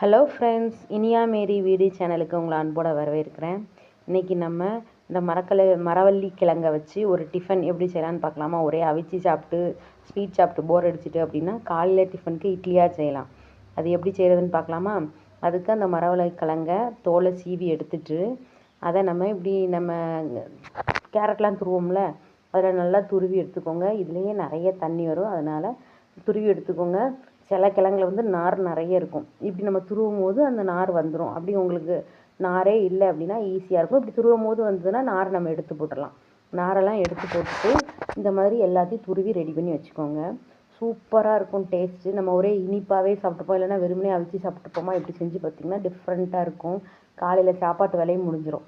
Hello friends Iniya மேரி வீடு சேனலுக்கு உங்களை அன்போடு வரவேற்கிறேன். இன்றைக்கி நம்ம இந்த மரக்கலை மரவள்ளி கிழங்கை வச்சு ஒரு டிஃபன் எப்படி செய்யலான்னு பார்க்கலாமா? ஒரே அவிச்சு சாப்பிட்டு ஸ்வீட் சாப்பிட்டு போர் அடிச்சுட்டு அப்படின்னா காலையில் டிஃபனுக்கு இட்லியாக செய்யலாம். அது எப்படி செய்கிறதுன்னு பார்க்கலாமா? அதுக்கு அந்த மரவள்ளி கிழங்கை தோலை சீவி எடுத்துட்டு அதை நம்ம இப்படி நம்ம கேரட்லாம் துருவோம்ல அதில் நல்லா துருவி எடுத்துக்கோங்க. இதுலேயே நிறைய தண்ணி வரும். அதனால் துருவி எடுத்துக்கோங்க. சில கிழங்குல வந்து நார் நிறைய இருக்கும். இப்படி நம்ம துருவும் போது அந்த நார் வந்துடும் அப்படி உங்களுக்கு நாரே இல்லை அப்படின்னா ஈஸியாக இருக்கும். இப்படி துருவும் போது வந்ததுன்னா நார் நம்ம எடுத்து போட்டுடலாம். நாரெல்லாம் எடுத்து போட்டுட்டு இந்த மாதிரி எல்லாத்தையும் துருவி ரெடி பண்ணி வச்சுக்கோங்க. சூப்பராக இருக்கும் டேஸ்ட்டு நம்ம ஒரே இனிப்பாகவே சாப்பிட்டுப்போம். இல்லைன்னா வெறுமனே அவிச்சு சாப்பிட்டுப்போமா? இப்படி செஞ்சு பார்த்திங்கன்னா டிஃப்ரெண்ட்டாக இருக்கும். காலையில் சாப்பாட்டு வேலையும் முடிஞ்சிடும்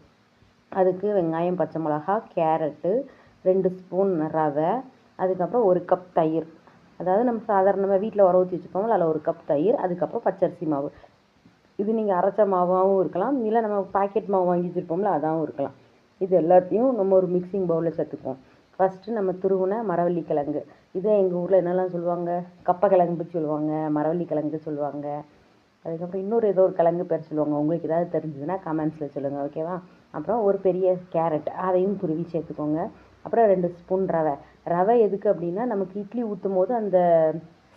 அதுக்கு வெங்காயம் பச்சை மிளகா கேரட்டு ரெண்டு ஸ்பூன் ரவை. அதுக்கப்புறம் ஒரு கப் தயிர். அதாவது நம்ம சாதாரணமாக வீட்டில் உர ஊற்றி வச்சுப்போம்ல அதில் ஒரு கப் தயிர் அதுக்கப்புறம் பச்சரிசி மாவு. இது நீங்கள் அரைச்ச மாவாகவும் இருக்கலாம் இல்லை நம்ம பாக்கெட் மாவு வாங்கி வச்சுருப்போம்ல அதாகவும் இருக்கலாம். இது எல்லாத்தையும் நம்ம ஒரு மிக்சிங் பவுலில் சேர்த்துக்குவோம். ஃபஸ்ட்டு நம்ம துருவின மரவள்ளி கிழங்கு. இதை எங்கள் ஊரில் என்னெல்லாம் சொல்லுவாங்க? கப்ப கிழங்கு சொல்லுவாங்க மரவள்ளி கிழங்கு சொல்லுவாங்க. அதுக்கப்புறம் இன்னொரு ஏதோ ஒரு கிழங்கு பேர் சொல்லுவாங்க. உங்களுக்கு ஏதாவது தெரிஞ்சதுன்னா கமெண்ட்ஸில் சொல்லுங்கள் ஓகேவா அப்புறம் ஒரு பெரிய கேரட் அதையும் துருவி சேர்த்துக்கோங்க. அப்புறம் ரெண்டு ஸ்பூன் ரவை. ரவை எதுக்கு அப்படின்னா நமக்கு இட்லி ஊற்றும் போது அந்த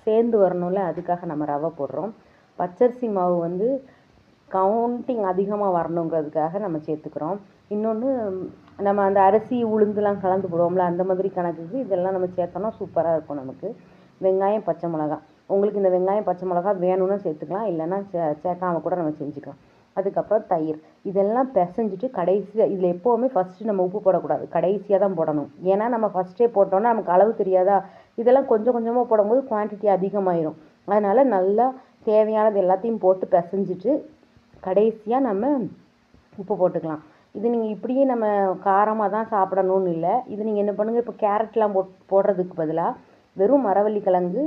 சேர்ந்து வரணும்ல அதுக்காக நம்ம ரவை போடுறோம். பச்சரிசி மாவு வந்து கவுண்டிங் அதிகமாக வரணுங்கிறதுக்காக நம்ம சேர்த்துக்கிறோம். இன்னொன்று நம்ம அந்த அரிசி உளுந்துலாம் கலந்து போடுவோம்ல அந்த மாதிரி கணக்குக்கு இதெல்லாம் நம்ம சேர்த்தோம்னா சூப்பராக இருக்கும் நமக்கு. வெங்காயம் பச்சை மிளகா உங்களுக்கு இந்த வெங்காயம் பச்சை மிளகா வேணும்னா சேர்த்துக்கலாம் இல்லைன்னா சே சேர்க்காம கூட நம்ம செஞ்சுக்கலாம். அதுக்கப்புறம் தயிர். இதெல்லாம் பிசைஞ்சிட்டு கடைசியாக இதில் எப்போவுமே ஃபஸ்ட்டு நம்ம உப்பு போடக்கூடாது. கடைசியாக தான் போடணும். ஏன்னா நம்ம ஃபஸ்ட்டே போட்டோன்னா நமக்கு அளவு தெரியாதா? இதெல்லாம் கொஞ்சம் கொஞ்சமாக போடும்போது குவான்டிட்டி அதிகமாயிரும். அதனால் நல்லா தேவையானது எல்லாத்தையும் போட்டு பிசைஞ்சிட்டு கடைசியாக நம்ம உப்பு போட்டுக்கலாம். இது நீங்கள் இப்படியே நம்ம காரமாக தான் சாப்பிடணும்னு இல்லை. இது நீங்கள் என்ன பண்ணுங்கள் இப்போ கேரட்லாம் போட் போடுறதுக்கு பதிலாக வெறும் மரவள்ளி கிழங்கு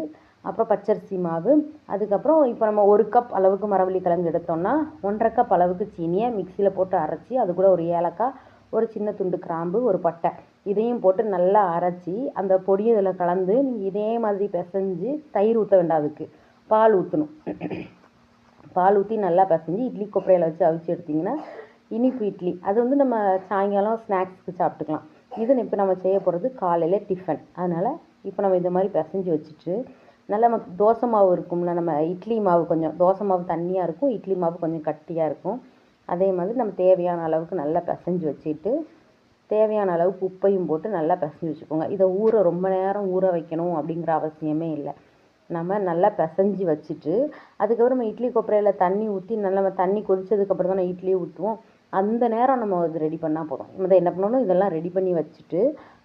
அப்புறம் பச்சரிசி மாவு. அதுக்கப்புறம் இப்போ நம்ம ஒரு கப் அளவுக்கு மரவள்ளி கிழங்கு எடுத்தோம்னா ஒன்றரை கப் அளவுக்கு சீனியை மிக்சியில் போட்டு அரைச்சி அது கூட ஒரு ஏலக்காய் ஒரு சின்ன துண்டு கிராம்பு ஒரு பட்டை. இதையும் போட்டு நல்லா அரைச்சி அந்த பொடியை இதில் கலந்து நீங்கள் இதே மாதிரி பிசைஞ்சு தயிர் ஊற்ற வேண்டாம் அதுக்கு. பால் ஊற்றணும் பால் ஊற்றி நல்லா பிசைஞ்சு இட்லி கொப்பரையில் வச்சு அவிச்சு எடுத்திங்கன்னா இனிப்பு இட்லி. அது வந்து நம்ம சாயங்காலம் ஸ்நாக்ஸ்க்கு சாப்பிட்டுக்கலாம். இது இப்போ நம்ம செய்ய போகிறது காலையில் டிஃபன் அதனால் இப்போ நம்ம இந்த மாதிரி பிசைஞ்சு வச்சுட்டு நல்லா நமக்கு தோசை மாவு இருக்கும்ல நம்ம இட்லி மாவு கொஞ்சம் தோசை மாவு தண்ணியாக இருக்கும் இட்லி மாவு கொஞ்சம் கட்டியாக இருக்கும். அதே மாதிரி நம்ம தேவையான அளவுக்கு நல்லா பிசைஞ்சு வச்சுட்டு தேவையான அளவுக்கு உப்பையும் போட்டு நல்லா பிசைஞ்சு வச்சுக்கோங்க. இதை ஊற ரொம்ப நேரம் ஊற வைக்கணும் அப்படிங்கிற அவசியமே இல்லை. நம்ம நல்லா பிசைஞ்சு வச்சுட்டு அதுக்கப்புறம் நம்ம இட்லி கொப்பரையில் தண்ணி ஊற்றி நல்லா நம்ம தண்ணி கொதித்ததுக்கப்புறம் தான் இட்லி ஊற்றுவோம் அந்த நேரம் நம்ம இது ரெடி பண்ணால் போதும். இதை என்ன பண்ணணும்? இதெல்லாம் ரெடி பண்ணி வச்சுட்டு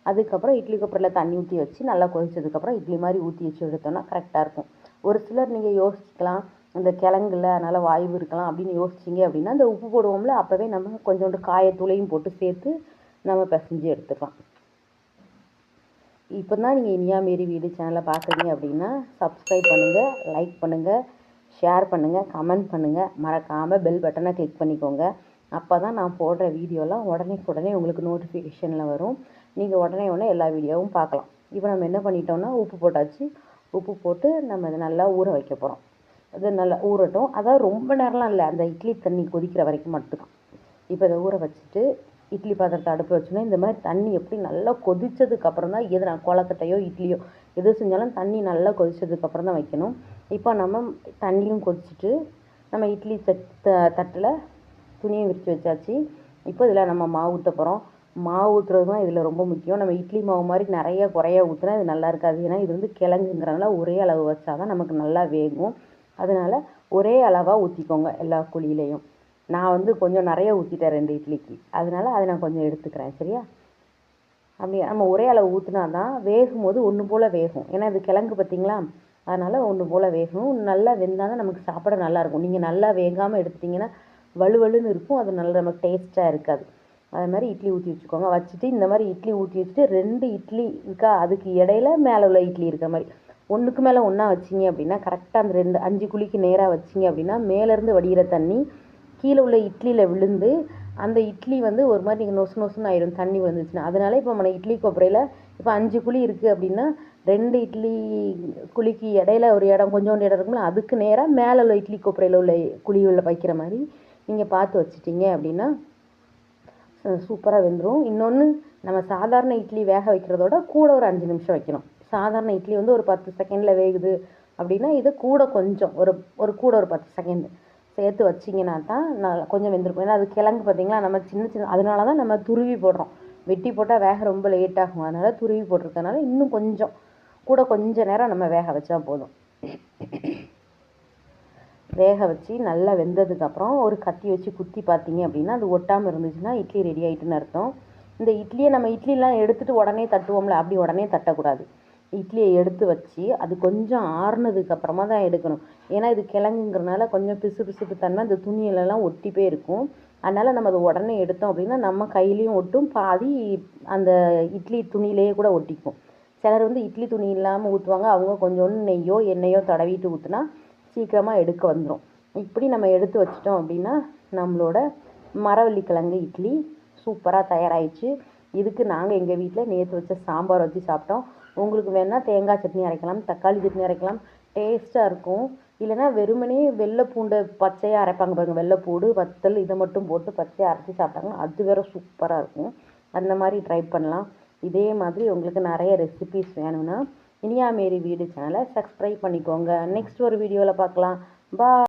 அதுக்கப்புறம் இட்லி கொப்பரையில் தண்ணி ஊற்றி வச்சு நல்லா கொதிச்சதுக்கப்புறம் இட்லி மாதிரி ஊற்றி வச்சு எடுத்தோம்னா கரெக்டாக இருக்கும். ஒரு சிலர் நீங்கள் யோசிக்கலாம் இந்த கிழங்குல அதனால் வாய்வு இருக்கலாம் அப்படின்னு யோசிச்சிங்க அப்படின்னா இந்த உப்பு போடுவோம்ல அப்போவே நம்ம கொஞ்சோண்டு காயத்தூளையும் போட்டு சேர்த்து நம்ம பிசைஞ்சு எடுத்துக்கலாம். இப்போ தான் நீங்கள் இனியா மாரி வீடு சேனலை பார்க்குறீங்க அப்படின்னா சப்ஸ்கிரைப் பண்ணுங்கள் லைக் பண்ணுங்கள் ஷேர் பண்ணுங்கள் கமெண்ட் பண்ணுங்கள் மறக்காமல் பெல் பட்டனை கிளிக் பண்ணிக்கோங்க. அப்போ தான் நான் போடுற வீடியோலாம் உடனே உடனே உங்களுக்கு நோட்டிஃபிகேஷனில் வரும். நீங்கள் உடனே உடனே எல்லா வீடியோவும் பார்க்கலாம். இப்போ நம்ம என்ன பண்ணிட்டோம்னா உப்பு போட்டாச்சு. உப்பு போட்டு நம்ம இதை நல்லா ஊற வைக்க போகிறோம் அது நல்லா ஊறட்டும். அதாவது ரொம்ப நேரம்லாம் இல்லை. அந்த இட்லி தண்ணி கொதிக்கிற வரைக்கும் மட்டும்தான். இப்போ இதை ஊற வச்சுட்டு இட்லி பாத்திரத்தை அடுப்பு வச்சோன்னா இந்த மாதிரி தண்ணி எப்படி நல்லா கொதித்ததுக்கப்புறம் தான் எது நான் கொலக்கட்டையோ இட்லியோ எது செஞ்சாலும் தண்ணி நல்லா கொதித்ததுக்கப்புறம் தான் வைக்கணும். இப்போ நம்ம தண்ணியும் கொதிச்சுட்டு நம்ம இட்லி தட் தட்டில் துணியை விரித்து வச்சாச்சு. இப்போ இதில் நம்ம மாவு ஊற்ற போகிறோம் மாவு ஊற்றுறது தான் இதில் ரொம்ப முக்கியம். நம்ம இட்லி மாவு மாதிரி நிறைய குறைய ஊற்றினா இது நல்லா இருக்காது. ஏன்னா இது வந்து கிழங்குங்கிறனால ஒரே அளவு வச்சா தான் நமக்கு நல்லா வேகும். அதனால் ஒரே அளவாக ஊற்றிக்கோங்க எல்லா குழியிலையும். நான் வந்து கொஞ்சம் நிறைய ஊற்றிட்டேன் ரெண்டு இட்லிக்கு. அதனால் அதை நான் கொஞ்சம் எடுத்துக்கிறேன். சரியா? அப்படி நம்ம ஒரே அளவு ஊற்றினா தான் வேகும் போது ஒன்று போல் வேகும். ஏன்னா இது கிழங்கு பார்த்தீங்களா? அதனால் ஒன்று போல் வேகும். நல்லா வெந்தால் தான் நமக்கு சாப்பிட நல்லாயிருக்கும் நீங்கள் நல்லா வேகாமல் எடுத்திங்கன்னா வலுவலுன்னு இருக்கும். அது நல்ல நமக்கு டேஸ்ட்டாக இருக்காது. அது மாதிரி இட்லி ஊற்றி வச்சுக்கோங்க. வச்சுட்டு இந்த மாதிரி இட்லி ஊற்றி வச்சுட்டு ரெண்டு இட்லி இருக்கா அதுக்கு இடையில மேலே உள்ள இட்லி இருக்கிற மாதிரி. ஒன்றுக்கு மேலே ஒன்றா வச்சிங்க அப்படின்னா கரெக்டாக அந்த ரெண்டு அஞ்சு குழிக்கு நேராக வச்சிங்க அப்படின்னா மேலேருந்து வடிகிற தண்ணி கீழே உள்ள இட்லியில் விழுந்து அந்த இட்லி வந்து ஒரு மாதிரி நீங்கள் நொசு நொசுன்னு ஆயிரும் தண்ணி விழுந்துச்சுன்னா. அதனால இப்போ நம்ம இட்லி கொப்பரையில் இப்போ அஞ்சு குழி இருக்குது அப்படின்னா ரெண்டு இட்லி குழிக்கு இடையில ஒரு இடம் கொஞ்சோண்டு இடம் இருக்கும்ல அதுக்கு நேராக மேலே உள்ள இட்லி கொப்பரையில் உள்ள குழி உள்ள வைக்கிற மாதிரி நீங்கள் பார்த்து வச்சிட்டிங்க அப்படின்னா சூப்பராக வெந்துடும் இன்னொன்று நம்ம சாதாரண இட்லி வேக வைக்கிறதோட கூட ஒரு அஞ்சு நிமிஷம் வைக்கணும். சாதாரண இட்லி வந்து ஒரு பத்து செகண்டில் வேகுது அப்படின்னா இது கூட கொஞ்சம் ஒரு ஒரு கூட ஒரு பத்து செகண்ட் சேர்த்து வச்சிங்கன்னா தான் நல்லா கொஞ்சம் வெந்திருக்கும். ஏன்னா அது கிழங்கு பார்த்திங்களா நம்ம சின்ன சின்ன அதனால தான் நம்ம துருவி போடுறோம். வெட்டி போட்டால் வேக ரொம்ப லேட் ஆகும். அதனால் துருவி போட்டிருக்கனால இன்னும் கொஞ்சம் கூட கொஞ்சம் நேரம் நம்ம வேக வச்சா போதும். வேக வச்சு நல்லா வெந்ததுக்கப்புறம் ஒரு கத்தி வச்சு குத்தி பார்த்தீங்க அப்படின்னா அது ஒட்டாமல் இருந்துச்சுன்னா இட்லி ரெடி ஆகிட்டுன்னு அர்த்தம். இந்த இட்லியை நம்ம இட்லிலாம் எடுத்துகிட்டு உடனே தட்டுவோம்ல அப்படி உடனே தட்டக்கூடாது. இட்லியை எடுத்து வச்சு அது கொஞ்சம் ஆறுனதுக்கப்புறமா தான் எடுக்கணும். ஏன்னா இது கிழங்குங்கிறனால கொஞ்சம் பிசு பிசுப்பு தன்மை அந்த துணியிலலாம் ஒட்டி போய் இருக்கும். அதனால் நம்ம அதை உடனே எடுத்தோம் அப்படின்னா நம்ம கையிலையும் ஒட்டும் பாதி அந்த இட்லி துணியிலேயே கூட ஒட்டிக்கும். சிலர் வந்து இட்லி துணி இல்லாமல் ஊற்றுவாங்க அவங்க கொஞ்சோண்டு நெய்யோ எண்ணெயோ தடவிட்டு ஊற்றுனா சீக்கிரமாக எடுக்க வந்துடும் இப்படி நம்ம எடுத்து வச்சிட்டோம் அப்படின்னா நம்மளோட மரவள்ளி கிழங்கு இட்லி சூப்பராக தயாராகிடுச்சு இதுக்கு நாங்கள் எங்கள் வீட்டில் நேற்று வச்ச சாம்பார் வச்சு சாப்பிட்டோம். உங்களுக்கு வேணால் தேங்காய் சட்னி அரைக்கலாம் தக்காளி சட்னி அரைக்கலாம். டேஸ்ட்டாக இருக்கும். இல்லைன்னா வெறுமனே வெள்ளை பூண்டை பச்சையாக அரைப்பாங்க பாருங்கள் வெள்ளைப்பூடு வத்தல் இதை மட்டும் போட்டு பச்சையாக அரைச்சி சாப்பிட்டாங்க அது வேறு சூப்பராக இருக்கும். அந்த மாதிரி ட்ரை பண்ணலாம். இதே மாதிரி உங்களுக்கு நிறைய ரெசிபிஸ் வேணும்னா இனியா மேரி வீடு சேனலை சப்ஸ்கிரைப் பண்ணிக்கோங்க. நெக்ஸ்ட் ஒரு வீடியோவில் பார்க்கலாம். பா